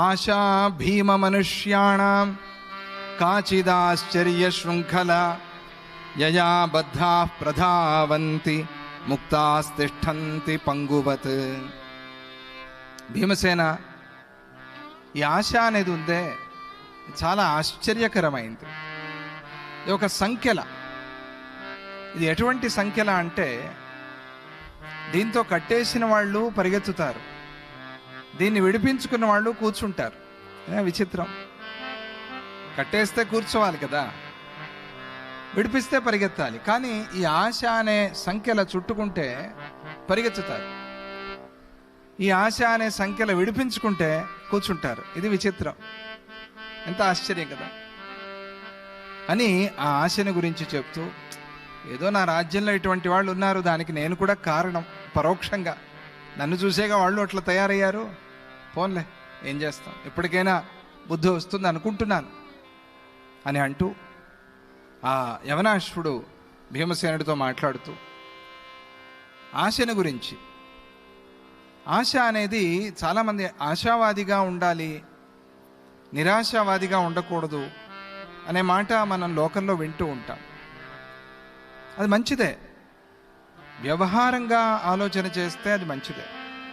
ఆశా భీమమనుష్యాణం కాచిదాశ్చర్య శృంఖల యయా బద్ధా ప్రధావంతి ముక్తాస్తిష్టంతి పంగువత్ భీమసేన ఈ ఆశ అనేది ఉందే చాలా ఆశ్చర్యకరమైంది. ఇది ఒక సంఖ్యల ఇది ఎటువంటి సంఖ్యల అంటే దీంతో కట్టేసిన వాళ్ళు పరిగెత్తుతారు. దీన్ని విడిపించుకున్న వాళ్ళు కూర్చుంటారు. విచిత్రం. కట్టేస్తే కూర్చోవాలి కదా. విడిపిస్తే పరిగెత్తాలి. కానీ ఈ ఆశ అనే సంఖ్యల చుట్టుకుంటే పరిగెత్తుతారు. ఈ ఆశ అనే సంఖ్యలో విడిపించుకుంటే కూర్చుంటారు. ఇది విచిత్రం. ఎంత ఆశ్చర్యం కదా. అని ఆ ఆశని గురించి చెప్తూ ఏదో నా రాజ్యంలో ఇటువంటి వాళ్ళు ఉన్నారు. దానికి నేను కూడా కారణం పరోక్షంగా. నన్ను చూసేగా వాళ్ళు అట్లా తయారయ్యారు? పోన్లే ఏం చేస్తాం? ఎప్పటికైనా బుద్ధి వస్తుంది అనుకుంటున్నాను. అని అంటూ ఆ యవనాశ్వుడు భీమసేనుడితో మాట్లాడుతూ ఆశను గురించి. ఆశ అనేది చాలామంది ఆశావాదిగా ఉండాలి నిరాశావాదిగా ఉండకూడదు అనే మాట మనం లోకంలో వింటూ ఉంటాం. అది మంచిదే. వ్యవహారంగా ఆలోచన చేస్తే అది మంచిదే.